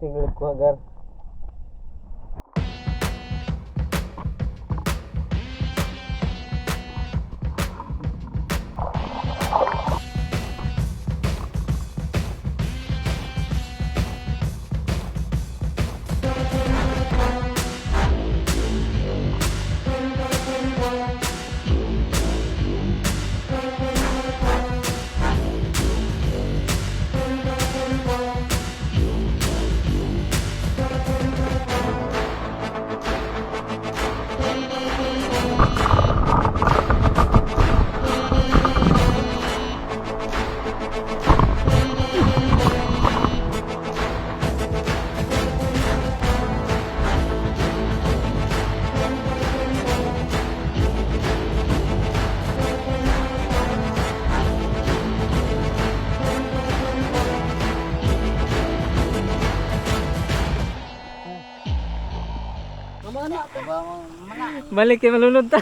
सकते हैं को अगर Balik kay malunod ta.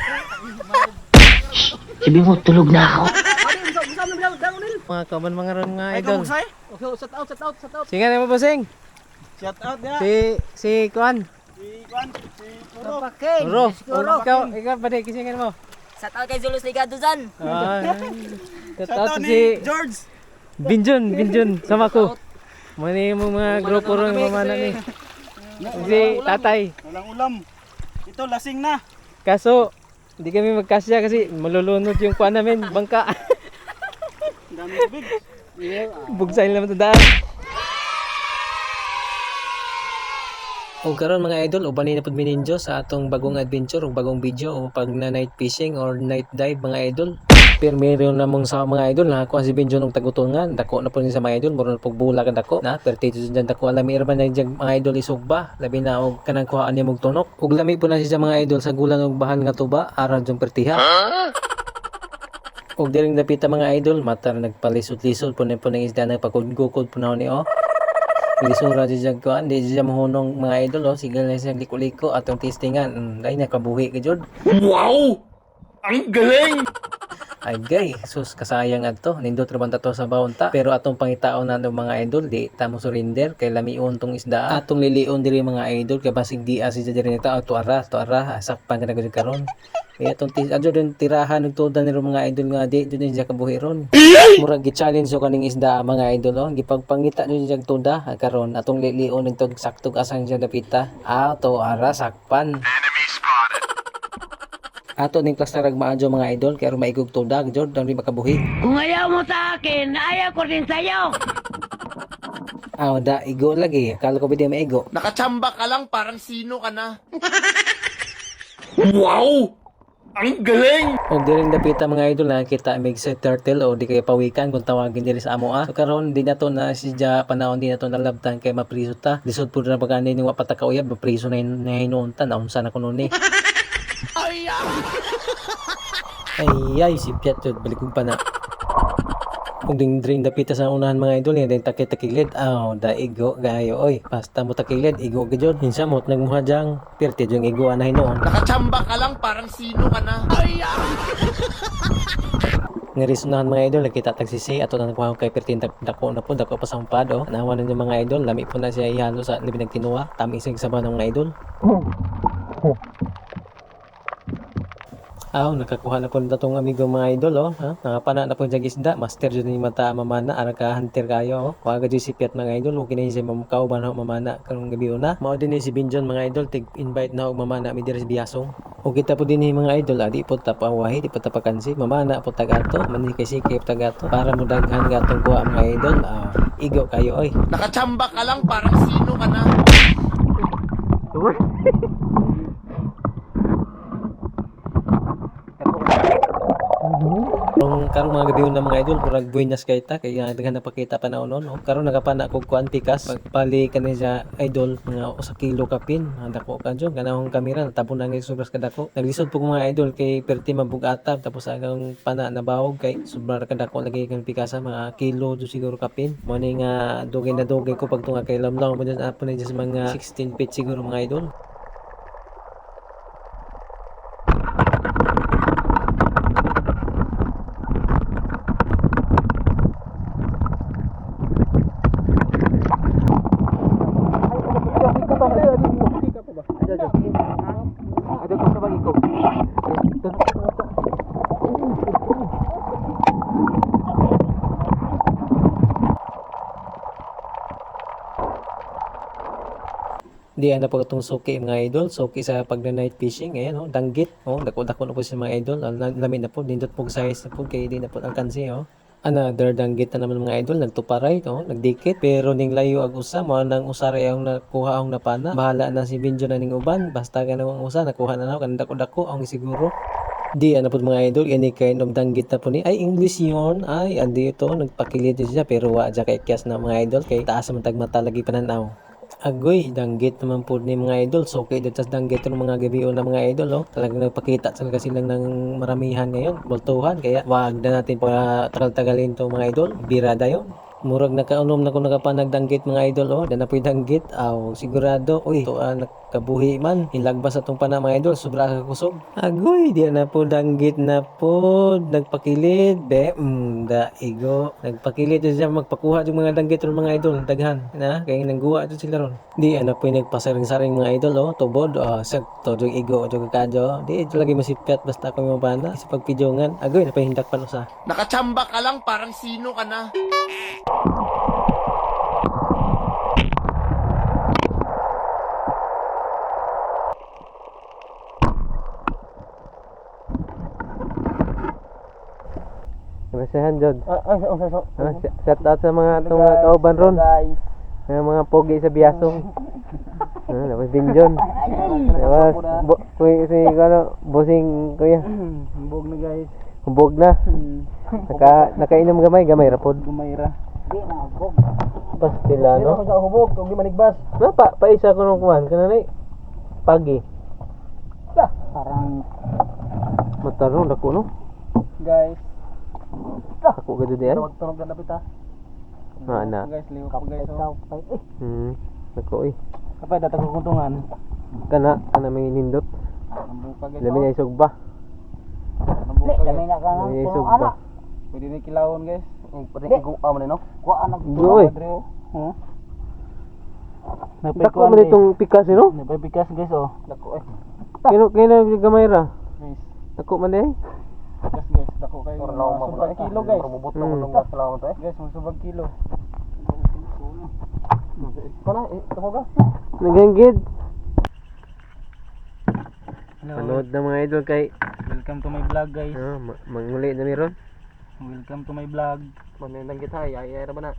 Sabi mo, tulog na ako. Mga kaman mga ron nga idol. Okay, shout out, shout out, shout out. Sige na mo bossing. Shout out niya. Si si Kuan. Si Juan, si Puro. Papakin. Ro. Ikaw ikaw pa kisingin mo. Sa tao kay Zulus Ligado dyan. Ah. Shout Shout out out ni si George. Binjun, Binjun sama ko. Mani mo mga grupo ron mga mana ni. Si tatay. Walang ulam. Ito, lasing na. Kaso hindi kami magkasya kasi malulunod yung kuan namin, bangka. Ang dami tubig. Bugsayin naman ito daan. O karon mga idol, ubanin na pud mininjo sa atong bagong adventure o bagong video o pag na night fishing or night dive mga idol. Pero meron namang sa mga idol na ako si Benjo nung tagutungan. Dako na po ni sa mga idol, moro na pog bula ka dako. Na pertito dyan dako alam irman na dyan mga idol isugba. Labi na og kanang kuhaan niya mog tunok. Ug lami po na siya mga idol sa gulang og bahan nga tuba aran jong pertiha. Og diring dapita mga idol, matar nagpalisod-lisod po na po ng isda na pagkudgukod po na ni oh. Lisura di siya kuan, di siya mahunong mga idol oh. Sige na siya liko-liko atong testingan. Mm, dahil nakabuhi ka jud. Wow! Ang galing! Ay gay, sus kasayang adto. Nindot raman ta to sa baunta. Pero atong pangitaon na mga idol, di ta mo surrender kay lamion tong isda. Atong lilion diri mga idol kay basig di asi diri nita ato ara, to ara, sakpan na gud karon. Kaya atong tis adto din tirahan ng tudan niro mga idol nga di dun siya kabuhi ron. Murag gi-challenge so kaning isda mga idol oh. Gipagpangita dun siya tuda karon atong lilion ng tug saktog asang siya dapita. Ah, to ara sakpan. Ato ning cluster rag maadyo mga idol kay aron maigog tudag jud dang di makabuhi. Kung ayaw mo sa akin, ayaw ko rin sa'yo. Ah, da igo lagi. Kala ko pwede maigo. Nakachamba ka lang, parang sino ka na. wow! Ang galing! Og diring dapita mga idol nakita mig sa turtle o di kay pawikan kung tawagin diri sa amo ah. So karon di na to na si ja panahon di na to nalabtan kay mapriso ta. Lisod pud na pagani ni wa pataka uyab mapriso na hin- na hinunta na unsa na kuno ni. Ay ay si Piat jud balik pa na. Kung ding drain dapita sa unahan mga idol yan din takit takilid aw da igo gayo oy. Basta mo takilid igo gyud hinsa mo nagmuhadyang pirti jud igo na hinuon Nakachamba ka lang, parang sino ka na. nga risunahan mga idol nakita tag sisi ato na nagkuha kay pertin dak- dako na po dako pa sa umpad oh. Nawa na yung mga idol lami po na siya ihalo sa libi nagtinuwa tami isig sabaw ng mga idol Aw, nakakuha na po na itong amigo mga idol, oh. Ha? Nakapana na po dyan isda. Master dyan ni mata mamana. Ara ka hunter kayo, oh. Ka dyan si Piat mga idol. Huwag na siya mamukaw ba na mamana karong gabi na. Mao din si Binjon mga idol. Tig-invite na og mamana mi diri sa Biasong. O kita po din ni mga idol. Adi po tapawahi, di po tapakansi. Mamana po tagato. Mani kay sikip tagato. Para mo daghan gatong kuha mga idol. Ah, igo kayo, oy. Nakachamba ka lang, parang sino ka na. Karong karong mga gabi na mga idol, murag buenas kay ta kay nga daghan na pakita pa na no. Karon nakapana kog kuan pikas, pagpali kani sa idol mga usa kilo kapin. Dako ka jud kanahong kamera natabo na ngay sobras kadako. Naglisod po ko mga idol kay perti mabugata tapos agang pana na bawog kay sobra ra kadako lagi kan pikasa mga kilo jud siguro kapin. Mo ni nga dugay na dugay ko pagtunga kay lamlaw mo dyan apo dyan sa mga 16 feet siguro mga idol. Di ana po itong suki mga idol. Suki sa pag night fishing. Ayan oh, danggit. Oh, dako-dako na po siya mga idol. Ang lam- Lamin na po. Nindot po size na po. Kaya di na po alkansi oh. Another danggit na naman mga idol. Nagtuparay. Oh, nagdikit. Pero ning layo ag usa. Mo nang usara ang nakuha ang napana. Bahala na si Binjo na ning uban. Basta ka na ang usa. Nakuha na na. Kanda ko dako ang siguro. Di ano po mga idol, any kind of danggit na po ni. Ay, English yun. Ay, andi ito. Nagpakilit siya. Pero wa dya kay kias na mga idol. Kay taas man tagmata lagi pananaw. Agoy, danggit naman po ni mga idol. So, okay, dito danggit ng mga gabi na mga idol. Oh. Talagang nagpakita talaga silang ng maramihan ngayon. Bultuhan. Kaya wag na natin para tagal-tagalin to mga idol. Birada yun. Murag nakaunom na ko nakapanag danggit mga idol oh. Dana po'y danggit. Aw, sigurado. Uy, to ah, nakabuhi man. Ilagbas atong pana mga idol. Sobra ka kusog. Agoy, di na po danggit na po. Nagpakilid. Be, mm, daigo. Nagpakilid na siya magpakuha yung mga danggit ng mga idol. Daghan. Na, kaya nangguha ito sila ron. Di, ano po nagpasaring-saring mga idol oh. Tubod. Oh, sakto. Yung igo. Yung kadyo. Di, ito lagi masipyat. Basta yung mabana. Sa pagpidyogan. Agoy, napahindak pa no sa. Nakachamba ka lang parang sino ka na? Masahan, Jod. Ah, shout out sa mga itong uh, kauban ron. Guys. Mga mga pogi sa biyasong. ah, tapos Binjon. Tapos, bo, kuy, si, ano, bossing, kuya. Hambog na guys. Hubog na. Naka, nakainom gamay, gamay rapod. Gumayra. Di na hambog. Pastila, no? sa hubog, kung di manigbas. Na, pa, paisa ko nung kuhan. Kananay, pagi. Parang Matarong, dako, no? guys. Ako gado di ay. Tunog na lapit ha. Ah, na. Guys, liw ko guys. Oh. Hmm, dako, eh. Kapay datang kukuntungan. Kana, kana may nindot. Nambuka guys. Labi na isog ba? Nambuka guys. na ka Labi na isog ba? Pwede ni kilawon guys. Pwede iguam ni no. Kuha anak. Goy. Oh. Dako man itong pikas, eh, no? Napapikas guys oh. Dako eh. Kino, kino gamay ra? Guys. Dako man ay. Pikas guys. Dako kayo. Subag kilo guys. Hmm. salamat eh. Guys, subag kilo. Kana, eh, tamo ka? Naganggid. Hello. Panood na mga idol kay Welcome to my vlog guys. ah, ma- manguli na meron. Welcome to my vlog. Manindang kita ay ay ra na.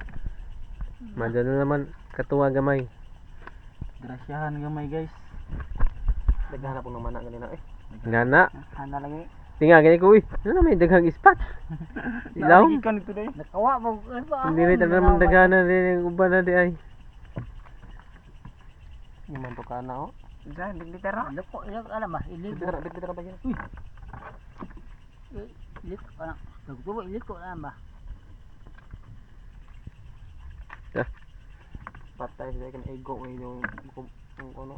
Madyan na naman katuwa gamay. Grasyahan gamay guys. Daghan po naman na ganina eh. Ngana. Hana lang eh. Tinga gani ko uy. Ano may daghang ispat. Ilaw. Ikan ito day. Nakawa mo. Ano? Hindi rin naman daghanan rin yung uban na di ay. Iman to kana oh. Diyan, bigbita ra. Ano po? Ilag, alam ba? Ilig. Bigbita ra, bigbita ra ba yan? Uy. Ilig ko na. Nagtubo, ilig ko na ba? Patay sila kan ego ngayon yung yung ano.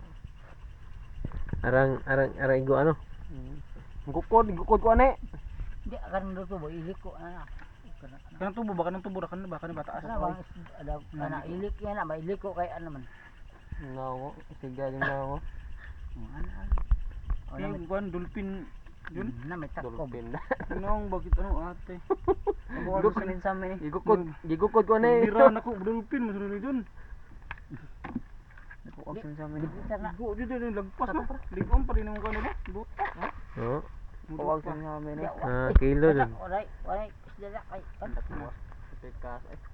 Arang arang arang igo ano. Gukod, gukod ko ane. Hindi, akan nagtubo, ilig ko na. Kana, Kanang tubo ba kanang tubo ra kan ba kan ba taas. kana, ada, kana, ilig yan na, ilig ko kay ano man. Nawo, siga yung nawo. Ano, ano. Yung kuan dolphin Yun? Na, may takob. Nong bakit ano ate? Ako ano sa sa amin eh. Gigukod, gigukod ko ane. Bira na ko dolphin mo sunod dun. Ako sa amin. Isa na. Go di din lagpas no. Ligom pa rin mo kano ba? Buta. Oh. Huwag sa namin eh. Ah, kilo dun. Alright, alright. Na kay. Kantak mo. Pikas.